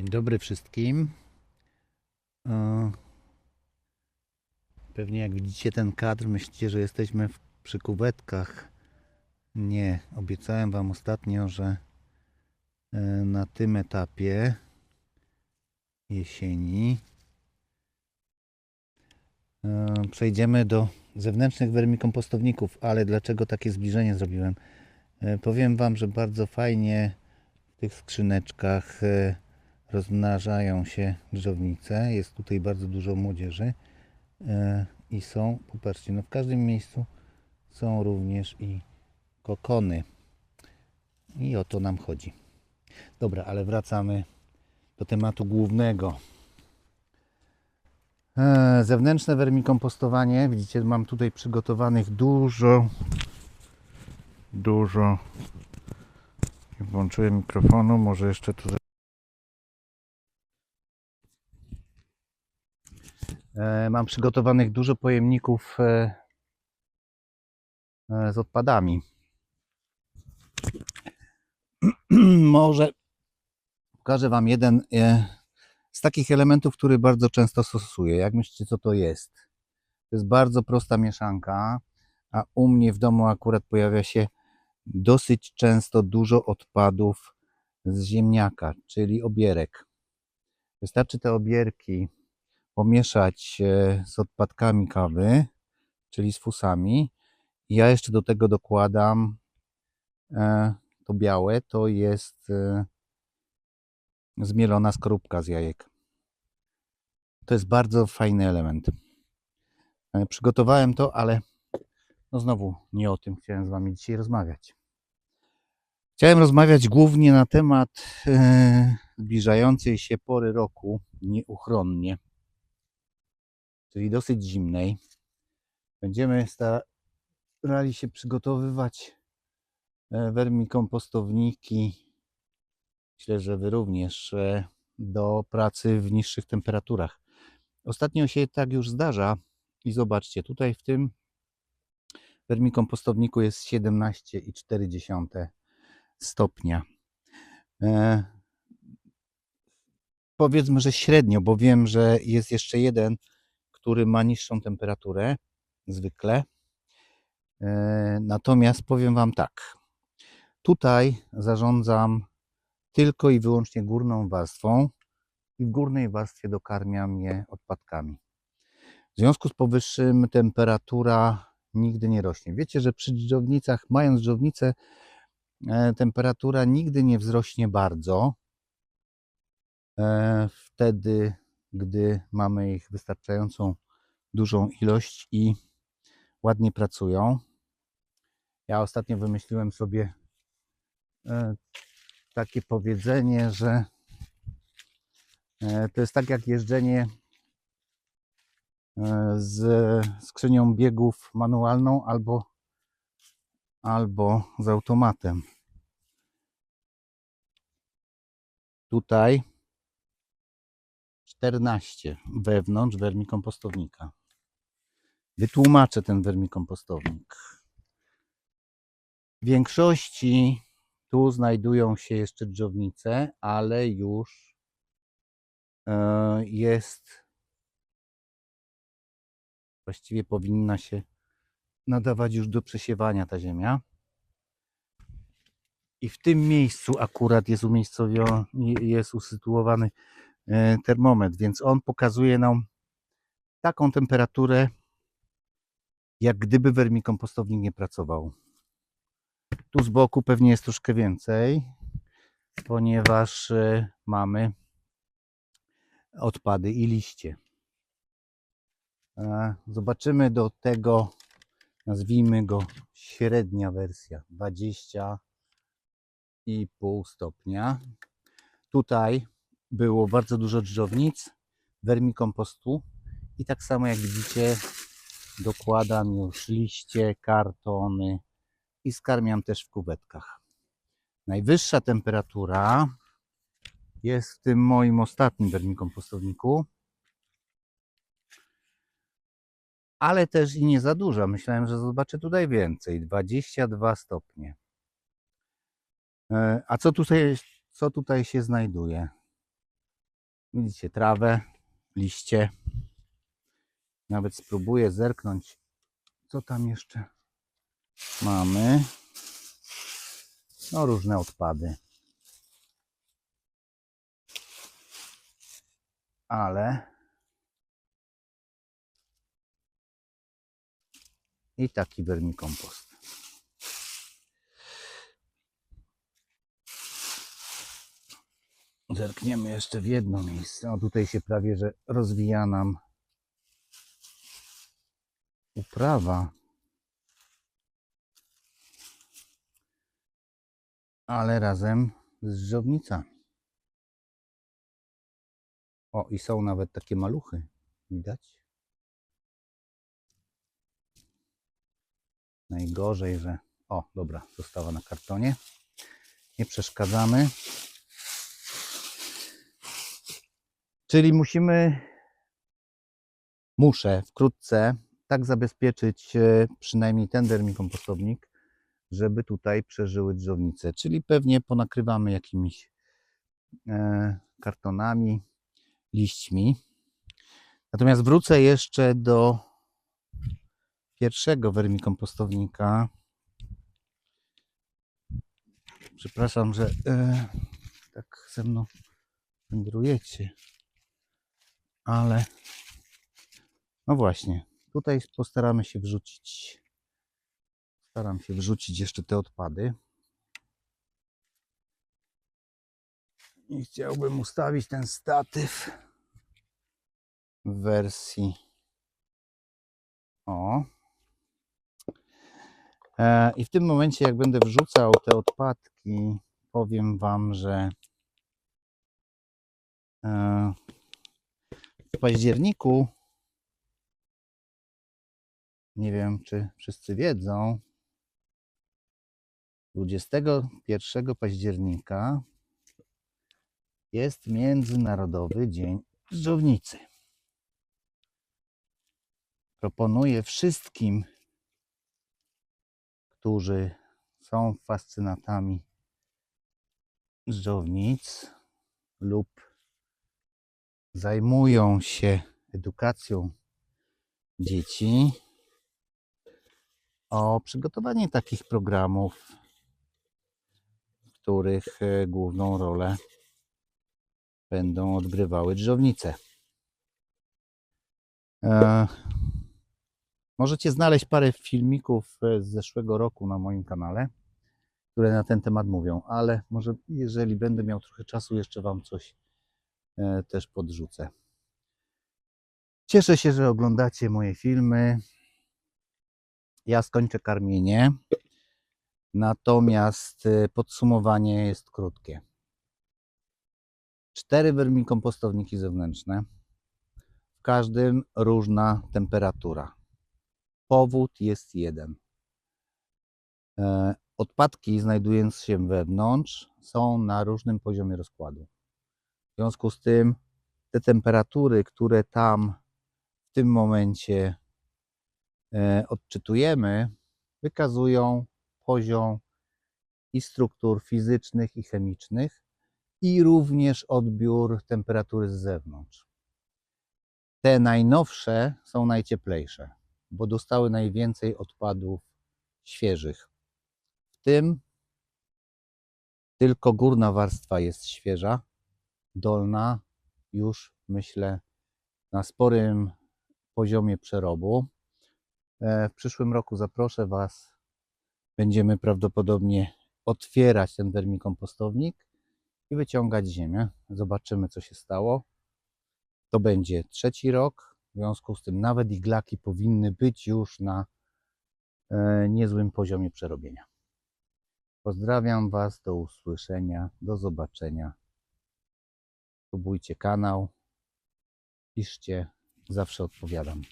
Dzień dobry wszystkim. E, Pewnie jak widzicie ten kadr, myślicie, że jesteśmy w, przy kubetkach. Nie, obiecałem Wam ostatnio, że e, na tym etapie jesieni e, przejdziemy do zewnętrznych wermikompostowników, ale dlaczego takie zbliżenie zrobiłem? Powiem Wam, że bardzo fajnie w tych skrzyneczkach rozmnażają się drżownice. Jest tutaj bardzo dużo młodzieży e, i są, popatrzcie, no w każdym miejscu są również i kokony. I o to nam chodzi. Dobra, ale wracamy do tematu głównego. E, Zewnętrzne wermikompostowanie. Widzicie, mam tutaj przygotowanych dużo, dużo. Włączyłem mikrofonu, może jeszcze tu. Mam przygotowanych dużo pojemników e, e, z odpadami. Może pokażę Wam jeden e, z takich elementów, który bardzo często stosuję. Jak myślicie, co to jest? To jest bardzo prosta mieszanka, a u mnie w domu akurat pojawia się dosyć często dużo odpadów z ziemniaka, czyli obierek. Wystarczy te obierki pomieszać z odpadkami kawy, czyli z fusami. I ja jeszcze do tego dokładam e, to białe, to jest e, zmielona skorupka z jajek. To jest bardzo fajny element. E, Przygotowałem to, ale no znowu nie o tym chciałem z Wami dzisiaj rozmawiać. Chciałem rozmawiać głównie na temat zbliżającej się pory roku nieuchronnie, czyli dosyć zimnej. Będziemy starali się przygotowywać e, wermikompostowniki. Myślę, że Wy również e, do pracy w niższych temperaturach. Ostatnio się tak już zdarza i zobaczcie, tutaj w tym wermikompostowniku jest 17,4 stopnia. E, powiedzmy, że średnio, bo wiem, że jest jeszcze jeden, który ma niższą temperaturę zwykle. E, natomiast powiem Wam tak. Tutaj zarządzam tylko i wyłącznie górną warstwą i w górnej warstwie dokarmiam je odpadkami. W związku z powyższym temperatura nigdy nie rośnie. Wiecie, że przy dżdżownicach, mając dżdżownicę, e, temperatura nigdy nie wzrośnie bardzo. E, Wtedy, gdy mamy ich wystarczającą dużą ilość i ładnie pracują. Ja ostatnio wymyśliłem sobie e, takie powiedzenie, że e, to jest tak jak jeżdżenie e, z skrzynią biegów manualną albo, albo z automatem. Tutaj 14 wewnątrz wermikompostownika. Wytłumaczę ten wermikompostownik. W większości tu znajdują się jeszcze dżdżownice, ale już e, jest właściwie powinna się nadawać już do przesiewania ta ziemia. I w tym miejscu akurat jest umiejscowiony, jest usytuowany termometr, więc on pokazuje nam taką temperaturę, jak gdyby wermikompostownik nie pracował. Tu z boku pewnie jest troszkę więcej, ponieważ e, mamy odpady i liście. E, Zobaczymy do tego, nazwijmy go średnia wersja, 20,5 stopnia. Tutaj było bardzo dużo dżdżownic, wermikompostu i tak samo jak widzicie dokładam już liście, kartony, i skarmiam też w kubetkach. Najwyższa temperatura jest w tym moim ostatnim wermikompostowniku, ale też i nie za duża. Myślałem, że zobaczę tutaj więcej 22 stopnie. E, A co tutaj, co tutaj się znajduje? Widzicie trawę, liście. Nawet spróbuję zerknąć, co tam jeszcze mamy. No, różne odpady. Ale i taki wermikompost. Zerkniemy jeszcze w jedno miejsce. O, tutaj się prawie, że rozwija nam uprawa. Ale razem z żownicami. O, i są nawet takie maluchy. Widać? Najgorzej, że. O, dobra, została na kartonie. Nie przeszkadzamy. Czyli musimy, muszę wkrótce tak zabezpieczyć e, przynajmniej ten wermikompostownik, żeby tutaj przeżyły drzownice. Czyli pewnie ponakrywamy jakimiś e, kartonami, liśćmi. Natomiast wrócę jeszcze do pierwszego wermikompostownika. Przepraszam, że e, tak ze mną wędrujecie. Ale no właśnie, tutaj postaramy się wrzucić. Staram się wrzucić jeszcze te odpady. I chciałbym ustawić ten statyw w wersji o. E, I w tym momencie, jak będę wrzucał te odpadki, powiem Wam, że e, w październiku, nie wiem czy wszyscy wiedzą, 21 października jest Międzynarodowy Dzień Dżdżownicy. Proponuję wszystkim, którzy są fascynatami dżdżownic lub zajmują się edukacją dzieci, o przygotowanie takich programów, w których e, główną rolę będą odgrywały dżdżownice. E, możecie znaleźć parę filmików e, z zeszłego roku na moim kanale, które na ten temat mówią, ale może jeżeli będę miał trochę czasu, jeszcze Wam coś też podrzucę. Cieszę się, że oglądacie moje filmy. Ja skończę karmienie, natomiast e, podsumowanie jest krótkie. Cztery wermikompostowniki zewnętrzne, w każdym różna temperatura. Powód jest jeden. E, Odpadki znajdujące się wewnątrz są na różnym poziomie rozkładu. W związku z tym te temperatury, które tam w tym momencie e, odczytujemy, wykazują poziom i struktur fizycznych i chemicznych i również odbiór temperatury z zewnątrz. Te najnowsze są najcieplejsze, bo dostały najwięcej odpadów świeżych. W tym tylko górna warstwa jest świeża, dolna już myślę na sporym poziomie przerobu. E, W przyszłym roku zaproszę Was. Będziemy prawdopodobnie otwierać ten wermikompostownik i wyciągać ziemię. Zobaczymy, co się stało. To będzie trzeci rok. W związku z tym nawet iglaki powinny być już na e, niezłym poziomie przerobienia. Pozdrawiam Was, do usłyszenia, do zobaczenia. Subujcie kanał, piszcie, zawsze odpowiadam.